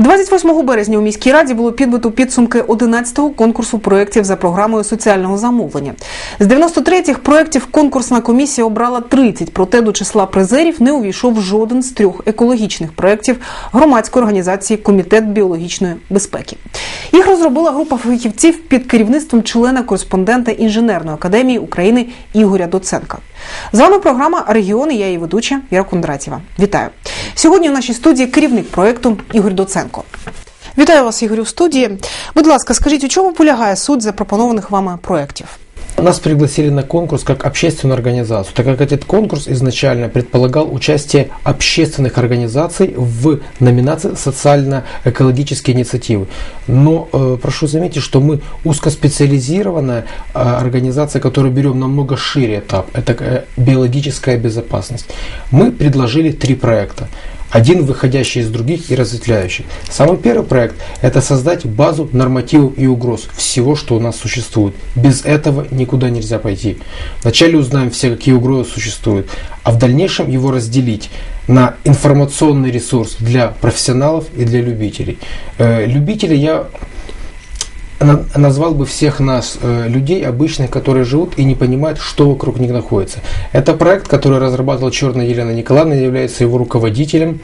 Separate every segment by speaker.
Speaker 1: 28 березня у міській раді було підбито підсумки 11-го конкурсу проєктів за програмою соціального замовлення. З 93 проєктів конкурсна комісія обрала 30, проте до числа призерів не увійшов жоден з трьох екологічних проєктів громадської організації Комітет біологічної безпеки. Їх розробила група фахівців під керівництвом члена-кореспондента інженерної академії України Ігоря Доценка. З вами програма Регіони. Я її ведуча Віра Кондратєва. Вітаю сьогодні. У нашій студії керівник проєкту Ігор Доценко. Вітаю вас, Ігорю, в студії. Будь ласка, скажіть, у чому полягає суть запропонованих вами проєктів?
Speaker 2: Нас пригласили на конкурс как общественную организацию, так как этот конкурс изначально предполагал участие общественных организаций в номинации социально-экологические инициативы. Но э, прошу заметить, что мы узкоспециализированная э, организация, которую берем намного шире этап. Это э, биологическая безопасность. Мы предложили три проекта один выходящий из других и разветвляющий. Самый первый проект – это создать базу нормативов и угроз всего, что у нас существует. Без этого никуда нельзя пойти. Вначале узнаем все, какие угрозы существуют, а в дальнейшем его разделить на информационный ресурс для профессионалов и для любителей. Э, любители я назвал бы всех нас, э, людей обычных, которые живут и не понимают, что вокруг них находится. Это проект, который разрабатывала Черная Елена Николаевна, является его руководителем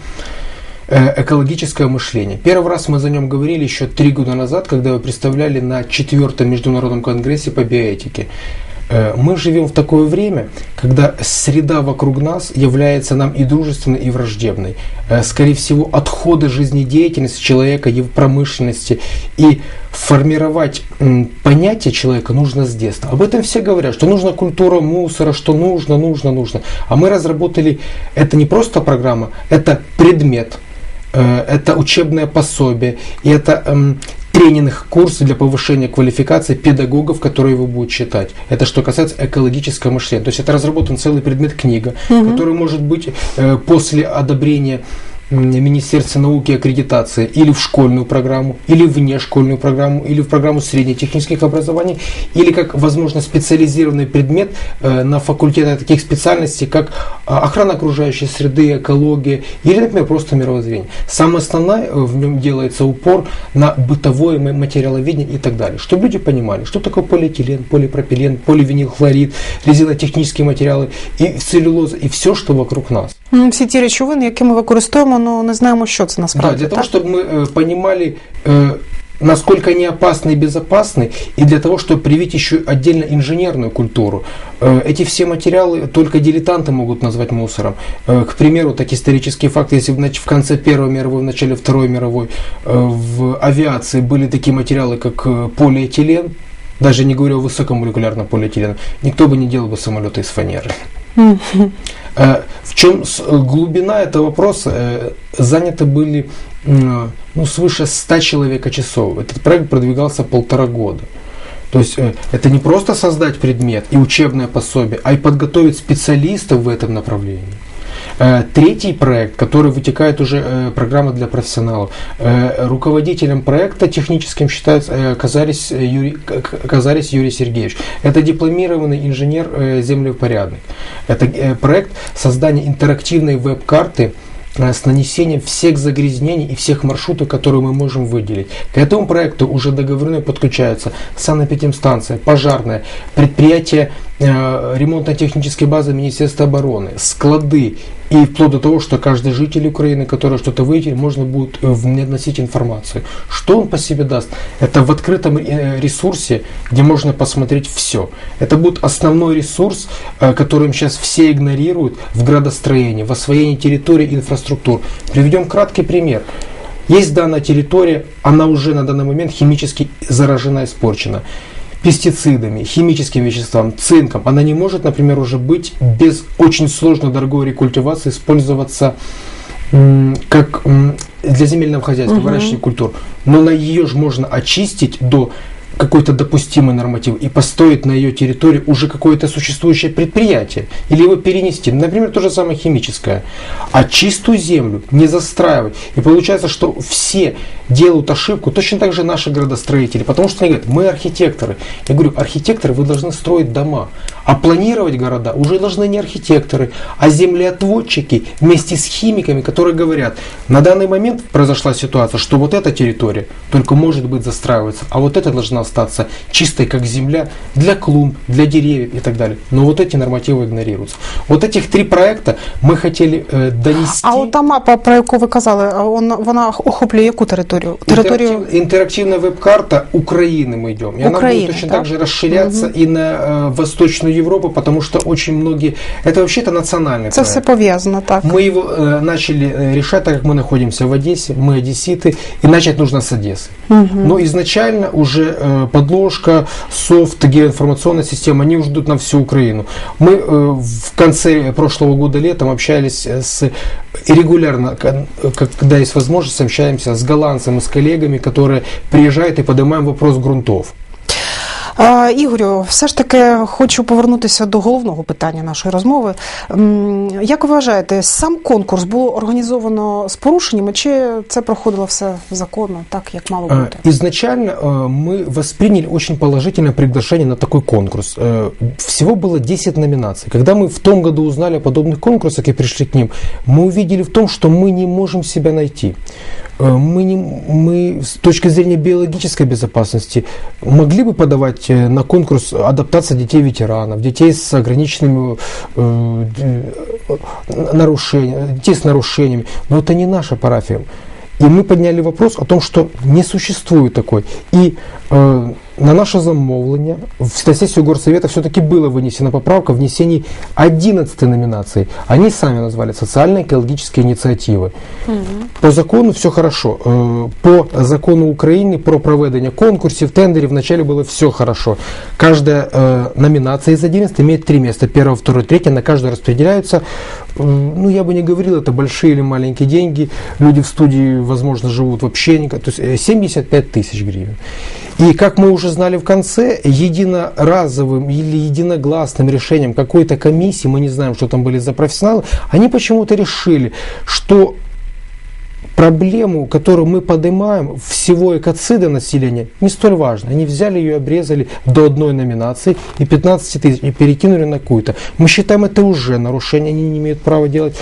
Speaker 2: э, экологическое мышление. Первый раз мы за нем говорили еще три года назад, когда вы представляли на четвертом международном конгрессе по биоэтике. Э, мы живем в такое время, когда среда вокруг нас является нам и дружественной, и враждебной. Э, скорее всего, отходы жизнедеятельности человека, его промышленности и формировать понятие человека нужно с детства. Об этом все говорят, что нужна культура мусора, что нужно, нужно, нужно. А мы разработали, это не просто программа, это предмет, э, это учебное пособие, и это тренинг, курсы для повышения квалификации педагогов, которые его будут читать. Это что касается экологического мышления. То есть это разработан целый предмет книга, угу. который может быть э, после одобрения Министерства науки и аккредитации или в школьную программу, или вне школьную программу, или в программу среднетехнических образований, или как, возможно, специализированный предмет э, на факультетах таких специальностей, как а, охрана окружающей среды, экология, или, например, просто мировоззрение. Самое основное, э, в нем делается упор на бытовое материаловедение и так далее. Чтобы люди понимали, что такое полиэтилен, полипропилен, поливинилхлорид, резинотехнические материалы, и целлюлоза, и все, что вокруг нас.
Speaker 1: Всі ті речовини, які ми використовуємо но не знаємо, що це насправді.
Speaker 2: Да, для того, чтобы мы э, понимали, э, насколько они опасны и безопасны, и для того, чтобы привить еще отдельно инженерную культуру. Э, эти все материалы только дилетанты могут назвать мусором. К примеру, так исторические факты, если в конце Первой мировой, в начале Второй мировой в авиации были такие материалы, как полиэтилен, даже не говоря о высокомолекулярном полиэтилене, никто бы не делал бы самолеты из фанеры. Э, в чем э, глубина этого вопроса? Э, заняты были ну, свыше 100 человека часов. Этот проект продвигался полтора года. То есть это не просто создать предмет и учебное пособие, а и подготовить специалистов в этом направлении. Э, третий проект, который вытекает уже э, программа для профессионалов. Э, руководителем проекта техническим считается Казарис Юрий, Казарис Юрий Сергеевич. Это дипломированный инженер землепорядок. Это проект создания интерактивной веб-карты с нанесением всех загрязнений и всех маршрутов, которые мы можем выделить. К этому проекту уже договорные подключаются санэпидемстанция, пожарная, предприятие э, ремонтно-технической базы Министерства обороны, склады и вплоть до того, что каждый житель Украины, который что-то выйдет, можно будет э, вносить информацию. Что он по себе даст? Это в открытом э, ресурсе, где можно посмотреть все. Это будет основной ресурс, которым сейчас все игнорируют в градостроении, в освоении территории инфраструктур. Приведем краткий пример. Есть данная территория, она уже на данный момент химически заражена, испорчена пестицидами, химическими веществами, цинком, она не может, например, уже быть без очень сложной дорогой рекультивации использоваться как для земельного хозяйства, угу. выращивания культур. Но на ее же можно очистить до какой-то допустимый норматив и построить на ее территории уже какое-то существующее предприятие или его перенести, например, то же самое химическое, а чистую землю не застраивать. И получается, что все делают ошибку, точно так же наши градостроители, потому что они говорят, мы архитекторы. Я говорю, архитекторы, вы должны строить дома, а планировать города уже должны не архитекторы, а землеотводчики вместе с химиками, которые говорят, на данный момент произошла ситуация, что вот эта территория только может быть застраиваться, а вот эта должна остаться чистой, как земля, для клумб, для деревьев и так далее. Но вот эти нормативы игнорируются. Вот этих три проекта мы хотели э, донести.
Speaker 3: А от та мапа, про яку ви казали, вона, вона охоплює яку територію? Територію
Speaker 2: Интерактив- интерактивная веб-карта Украины мы идем. И она
Speaker 3: Украины,
Speaker 2: будет точно
Speaker 3: так?
Speaker 2: так же расширяться и на э, Восточную Европу, потому что очень многие... Это вообще-то национальный
Speaker 3: це
Speaker 2: проект.
Speaker 3: все пов'язано, так.
Speaker 2: Мы его э, начали э, решать, так как мы находимся в Одессе, мы одесситы, и начать нужно с Одессы. Но изначально уже э, подложка, софт, геоинформационная система, они уже идут на всю Украину. Мы э, в конце прошлого года летом общались э, с регулярно, как- когда есть возможность, общаемся с голландцами, с коллегами, которые приезжают и поднимаем вопрос грунтов.
Speaker 3: А, Ігорю, все ж таки хочу повернутися до головного питання нашої розмови. М, Як ви вважаєте, сам конкурс було організовано з порушеннями, чи це проходило все законно, так як мало
Speaker 2: Э,
Speaker 3: бути?
Speaker 2: Изначально э, мы восприняли очень положительное приглашение на такой конкурс. Э, Всего было 10 номинаций. Когда мы в том году узнали о подобных конкурсах и пришли к ним, мы увидели в том, что мы не можем себя найти. Э, Мы, не, мы с точки зрения биологической безопасности могли бы подавать э, на конкурс адаптация детей ветеранов, детей с ограниченными э, д- нарушениями, детей с нарушениями, но это не наша парафия. И мы подняли вопрос о том, что не существует такой. И э, на наше замовлення в сессию Горсовета все-таки была вынесена поправка в внесении 11 номинации. Они сами назвали социально-экологические инициативы. По закону все хорошо. Э, По закону Украины про проведення конкурсів, тендерів вначале было все хорошо. Каждая э, номинация из 11 имеет три места. Первое, второе, третье. На каждую распределяются, э, ну я бы не говорил, это большие или маленькие деньги. Люди в студии, возможно, живут вообще никак. То есть э, 75 тысяч гривен. И как мы уже знали в конце, единоразовым или единогласным решением какой-то комиссии, мы не знаем, что там были за профессионалы, они почему-то решили, что проблему, которую мы поднимаем, всего экоцида населения, не столь важно. Они взяли ее, обрезали до одной номинации и 15 тысяч, и перекинули на какую-то. Мы считаем это уже нарушение, они не имеют права делать.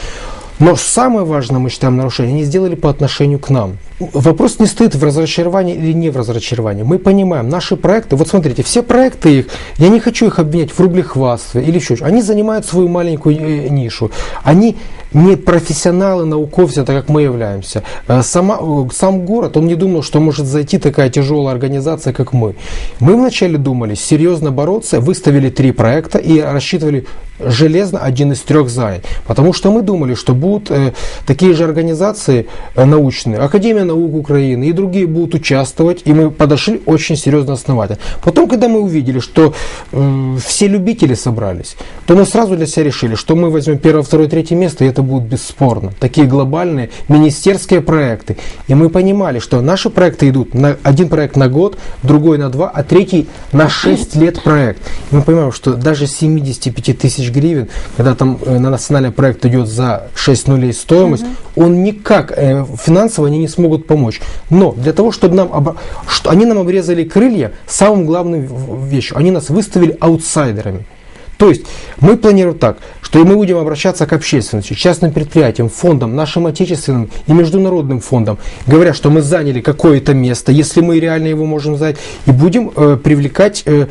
Speaker 2: Но самое важное, мы считаем, нарушение они сделали по отношению к нам. Вопрос не стоит в разочаровании или не в разочаровании. Мы понимаем, наши проекты, вот смотрите, все проекты их, я не хочу их обвинять в рублехвастстве или еще что Они занимают свою маленькую э, нишу. Они не профессионалы, науковцы, так как мы являемся. Э, Сама, э, сам город, он не думал, что может зайти такая тяжелая организация, как мы. Мы вначале думали серьезно бороться, выставили три проекта и рассчитывали железно один из трех занять. Потому что мы думали, что будут э, такие же организации э, научные, Академия наук Украины и другие будут участвовать, и мы подошли очень серьезно основательно. Потом, когда мы увидели, что э, все любители собрались, то мы сразу для себя решили, что мы возьмем первое, второе, третье место, и это будет бесспорно. Такие глобальные министерские проекты. И мы понимали, что наши проекты идут на один проект на год, другой на два, а третий на 6 лет проект. И мы понимаем, что даже 75 тысяч гривен, когда там э, на национальный проект идет за 6 нулей стоимость, он никак э, финансово они не смогут помочь. Но для того, чтобы нам обо- что они нам обрезали крылья, самым главным вещью, они нас выставили аутсайдерами. То есть мы планируем так, что мы будем обращаться к общественности, частным предприятиям, фондам, нашим отечественным и международным фондам, говоря, что мы заняли какое-то место, если мы реально его можем занять, и будем э, привлекать э,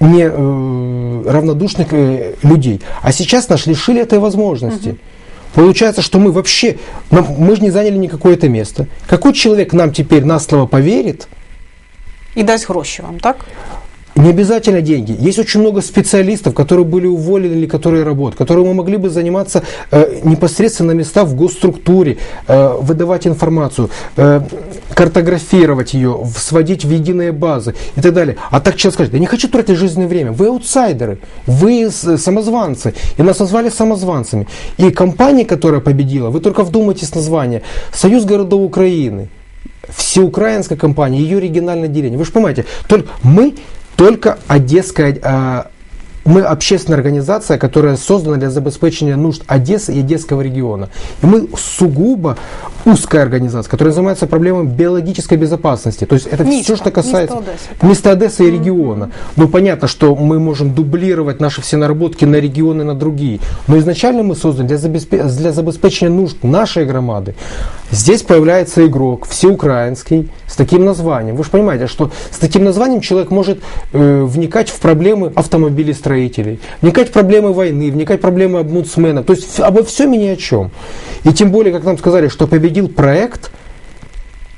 Speaker 2: не э, равнодушных э, людей. А сейчас нас лишили этой возможности. Получается, что мы вообще, нам- мы же не заняли никакое это место. Какой человек нам теперь на слово поверит,
Speaker 3: І дасть гроші вам, так?
Speaker 2: Не обязательно деньги. Есть очень много специалистов, которые были уволены или которые работают, которые мы могли бы заниматься э, непосредственно на местах в госструктуре, э, выдавать информацию, э, картографировать ее, сводить в единые базы и так далее. А так человек скажет, я не хочу тратить жизненное время, вы аутсайдеры, вы самозванцы. И нас назвали самозванцами. И компания, которая победила, вы только вдумайтесь название, Союз городов Украины всеукраинская компания, ее региональное отделение. Вы же понимаете, только мы только Одесская, а, мы общественная организация, которая создана для забеспечения нужд Одессы и Одесского региона. И мы сугубо узкая организация, которая занимается проблемами биологической безопасности. То есть это
Speaker 3: Мисто,
Speaker 2: все, что касается
Speaker 3: Мисто Одессы, так.
Speaker 2: места Одессы и региона. Ну, понятно, что мы можем дублировать наши все наработки на регионы, на другие. Но изначально мы созданы для, забеспе- для забеспечения нужд нашей громады. Здесь появляется игрок всеукраинский с таким названием. Вы же понимаете, что с таким названием человек может э, вникать в проблемы автомобилестроителей, вникать в проблемы войны, вникать в проблемы омбудсмена. То есть обо всем и ни о чем. И тем более, как нам сказали, что победил проект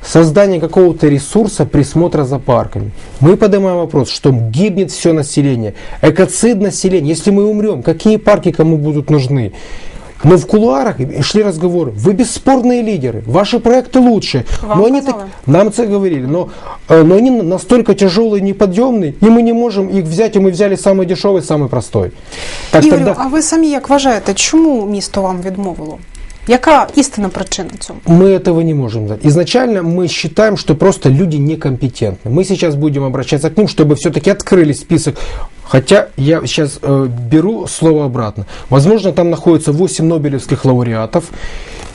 Speaker 2: создания какого-то ресурса присмотра за парками. Мы поднимаем вопрос, что гибнет все население, экоцид населения. Если мы умрем, какие парки кому будут нужны? Но в кулуарах шли разговоры. Вы бесспорные лидеры, ваши проекты лучше.
Speaker 3: Вам
Speaker 2: но они
Speaker 3: сказали?
Speaker 2: так, нам это говорили, но, э, но они настолько тяжелые, неподъемные, и мы не можем их взять, и мы взяли самый дешевый, самый простой. Так
Speaker 3: Ігорю,
Speaker 2: тогда
Speaker 3: а ви самі як вважаєте, чому місто вам відмовило? Яка істинна причина цьому?
Speaker 2: Мы этого не можем знать. Изначально мы считаем, что просто люди некомпетентны. Мы сейчас будем обращаться к ним, чтобы все-таки открыли список. Хотя я сейчас э, беру слово обратно. Возможно, там находится 8 нобелевских лауреатов,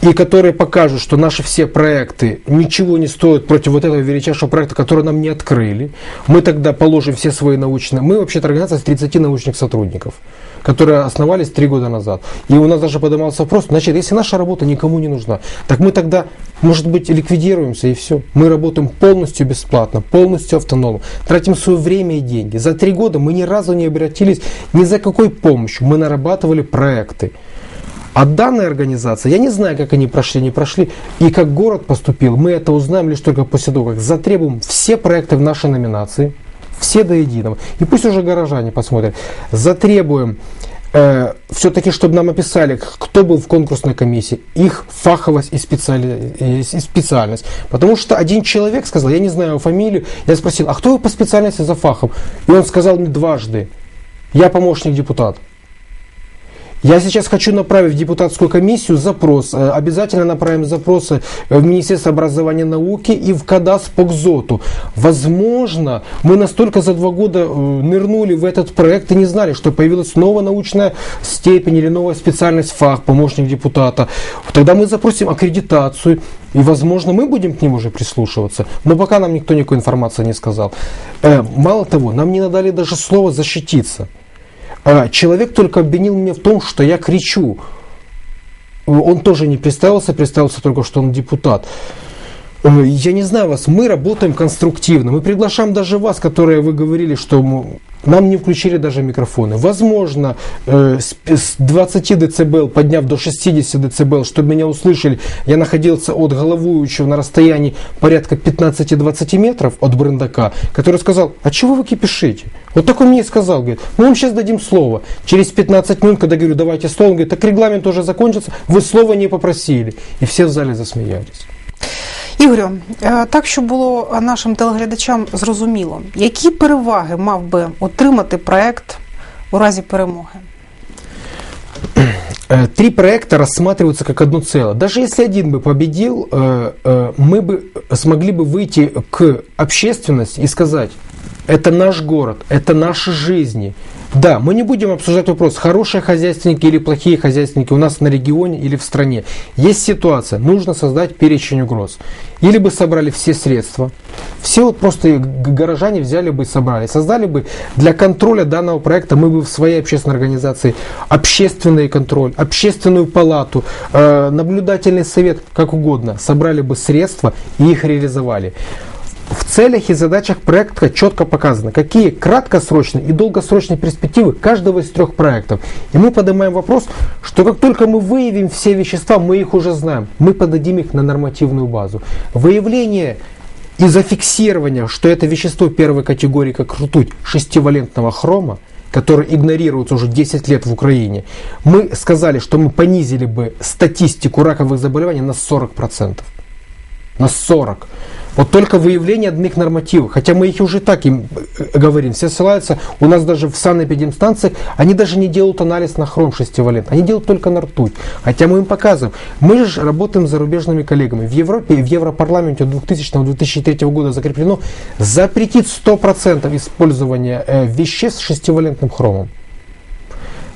Speaker 2: и которые покажут, что наши все проекты ничего не стоят против вот этого величайшего проекта, который нам не открыли. Мы тогда положим все свои научные... Мы вообще-то организация с 30 научных сотрудников которые основались три года назад. И у нас даже поднимался вопрос, значит, если наша работа никому не нужна, так мы тогда, может быть, ликвидируемся и все. Мы работаем полностью бесплатно, полностью автономно, тратим свое время и деньги. За три года мы ни разу не обратились ни за какой помощью, мы нарабатывали проекты. А данная организация, я не знаю, как они прошли, не прошли, и как город поступил, мы это узнаем лишь только после того, как затребуем все проекты в нашей номинации, все до единого. И пусть уже горожане посмотрят. Затребуем э, все-таки, чтобы нам описали, кто был в конкурсной комиссии, их фаховость и, специали- и специальность. Потому что один человек сказал, я не знаю его фамилию, я спросил, а кто вы по специальности за фахом? И он сказал мне дважды, я помощник депутата. Я сейчас хочу направить в депутатскую комиссию запрос. Э, Обязательно направим запросы в Министерство образования и науки и в КАДАС по КЗОТу. Возможно, мы настолько за два года э, нырнули в этот проект и не знали, что появилась новая научная степень или новая специальность фах, помощник депутата. Тогда мы запросим аккредитацию. И, возможно, мы будем к ним уже прислушиваться. Но пока нам никто никакой информации не сказал. Э, Мало того, нам не надали даже слова защититься. А, Человек только обвинил меня в том, что я кричу. Он тоже не представился, представился только, что он депутат. Я не знаю вас, мы работаем конструктивно. Мы приглашаем даже вас, которые вы говорили, что м- нам не включили даже микрофоны. Возможно, э, с с 20 дБ, подняв до 60 дБ, чтобы меня услышали, я находился от головующего на расстоянии порядка 15-20 метров от брендака, который сказал, а чего вы кипишите? Вот так он мне и сказал, говорит, мы вам сейчас дадим слово. Через 15 минут, когда говорю, давайте слово, он говорит, так регламент уже закончится, вы слова не попросили. И все в зале засмеялись.
Speaker 3: Ігорю, е, так щоб було нашим телеглядачам зрозуміло, які переваги мав би отримати проект у разі перемоги?
Speaker 2: Э, Три проекта рассматриваются как одно целое. Даже если один бы победил, э, э, мы бы смогли бы выйти к общественности и сказать, это наш город, это наши жизни. Да, мы не будем обсуждать вопрос, хорошие хозяйственники или плохие хозяйственники у нас на регионе или в стране. Есть ситуация, нужно создать перечень угроз. Или бы собрали все средства, все вот просто горожане взяли бы и собрали, создали бы для контроля данного проекта, мы бы в своей общественной организации общественный контроль, общественную палату, э, наблюдательный совет, как угодно, собрали бы средства и их реализовали. В целях и задачах проекта четко показано, какие краткосрочные и долгосрочные перспективы каждого из трех проектов. И мы поднимаем вопрос, что как только мы выявим все вещества, мы их уже знаем, мы подадим их на нормативную базу. Выявление и зафиксирование, что это вещество первой категории, как ртуть, шестивалентного хрома, который игнорируется уже 10 лет в Украине, мы сказали, что мы понизили бы статистику раковых заболеваний на 40%. На 40. Вот только выявление одних нормативов, хотя мы их уже так им э, говорим, все ссылаются, у нас даже в санэпидемстанциях, они даже не делают анализ на хром шестивалент, они делают только на ртуть. Хотя мы им показываем. Мы же работаем с зарубежными коллегами. В Европе в Европарламенте от 2000-2003 года закреплено запретить 100% использования э, веществ с шестивалентным хромом.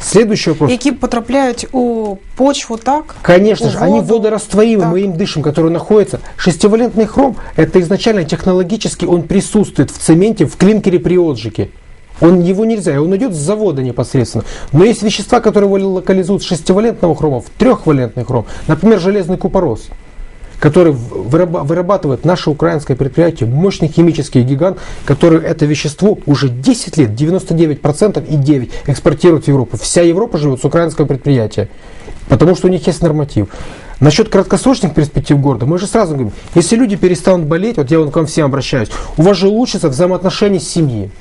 Speaker 2: Следующий вопрос.
Speaker 3: які потрапляють у почву, так?
Speaker 2: Конечно
Speaker 3: у
Speaker 2: же, они
Speaker 3: воду.
Speaker 2: водорастворимы,
Speaker 3: Так.
Speaker 2: мы им дышим, который находится. Шестивалентный хром, это изначально технологически, он присутствует в цементе, в клинкере при отжиге. Он, его нельзя, он идет с завода непосредственно. Но есть вещества, которые локализуют с шестивалентного хрома в трехвалентный хром. Например, железный купорос который вырабатывает наше украинское предприятие, мощный химический гигант, который это вещество уже 10 лет, 99% и 9 экспортирует в Европу. Вся Европа живет с украинского предприятия, потому что у них есть норматив. Насчет краткосрочных перспектив города, мы же сразу говорим, если люди перестанут болеть, вот я к вам всем обращаюсь, у вас же улучшится взаимоотношения с семьей.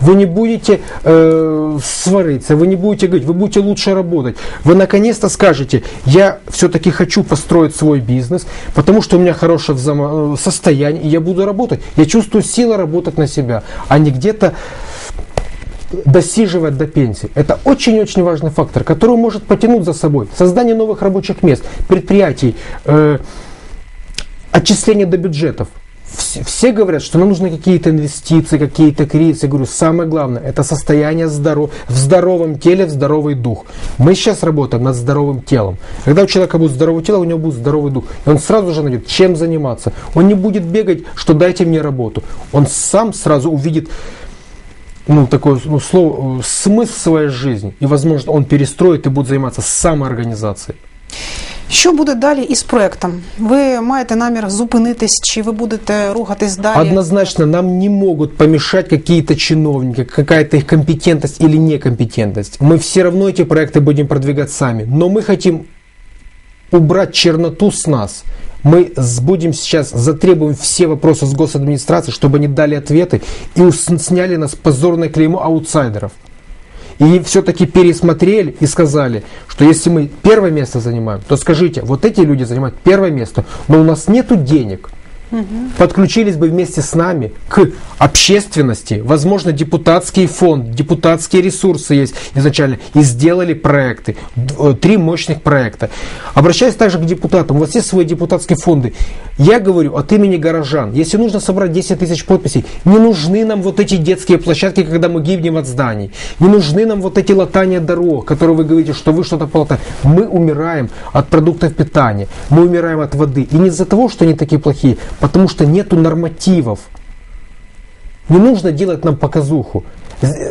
Speaker 2: Вы не будете э, свариться, вы не будете говорить, вы будете лучше работать. Вы наконец-то скажете, я все-таки хочу построить свой бизнес, потому что у меня хорошее взаимо- э, состояние, и я буду работать. Я чувствую силы работать на себя, а не где-то досиживать до пенсии. Это очень-очень важный фактор, который может потянуть за собой создание новых рабочих мест, предприятий, э, отчисление до бюджетов. Все, все говорят, что нам нужны какие-то инвестиции, какие-то кредиты. Я говорю, самое главное, это состояние здоров... в здоровом теле, в здоровый дух. Мы сейчас работаем над здоровым телом. Когда у человека будет здоровое тело, у него будет здоровый дух. И он сразу же найдет, чем заниматься. Он не будет бегать, что дайте мне работу. Он сам сразу увидит ну, такое ну, слово, э, смысл своей жизни. И, возможно, он перестроит и будет заниматься самоорганизацией.
Speaker 3: Що буде далі із проектом? Ви маєте намір зупинитись, чи ви будете рухатись далі?
Speaker 2: Однозначно, нам не могут помешать какие-то чиновники, какая-то их компетентность или некомпетентность. Мы все равно эти проекты будем продвигать сами. Но мы хотим убрать черноту с нас. Мы с- будем сейчас затребуем все вопросы с госадминистрации, чтобы они дали ответы и ус- сняли нас позорное клеймо аутсайдеров. И все-таки пересмотрели и сказали, что если мы первое место занимаем, то скажите, вот эти люди занимают первое место, но у нас нету денег. Подключились бы вместе с нами к общественности, возможно, депутатский фонд, депутатские ресурсы есть изначально, и сделали проекты, э, три мощных проекта. Обращаюсь также к депутатам, у вас есть свои депутатские фонды. Я говорю от имени горожан, если нужно собрать 10 тысяч подписей, не нужны нам вот эти детские площадки, когда мы гибнем от зданий, не нужны нам вот эти латания дорог, которые вы говорите, что вы что-то полотаете. Мы умираем от продуктов питания, мы умираем от воды. И не из-за того, что они такие плохие, потому что нету нормативов. Не нужно делать нам показуху.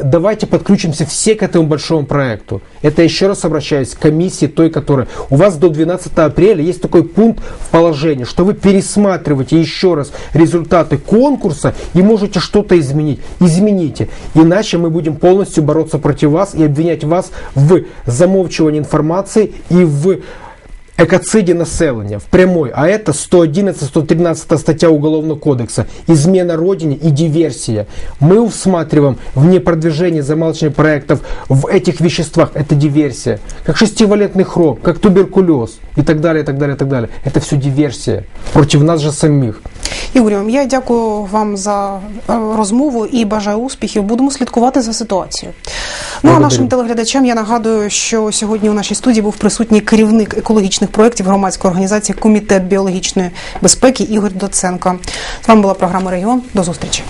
Speaker 2: Давайте подключимся все к этому большому проекту. Это еще раз обращаюсь к комиссии той, которая... У вас до 12 апреля есть такой пункт в положении, что вы пересматриваете еще раз результаты конкурса и можете что-то изменить. Измените. Иначе мы будем полностью бороться против вас и обвинять вас в замовчивании информации и в экоциде населения в прямой, а это 111-113 статья Уголовного кодекса, измена родине и диверсия. Мы усматриваем вне продвижения замалчивания проектов в этих веществах, это диверсия. Как шестивалентный хром, как туберкулез и так далее, и так далее, и так далее. Это все диверсия против нас же самих.
Speaker 3: Ігорю, я дякую вам за е, розмову і бажаю успіхів. Будемо слідкувати за ситуацією. Ну а нашим телеглядачам я нагадую, що сьогодні у нашій студії був присутній керівник екологічних проєктів громадської організації Комітет біологічної безпеки Ігор Доценко. З вами була програма Регіон. До зустрічі.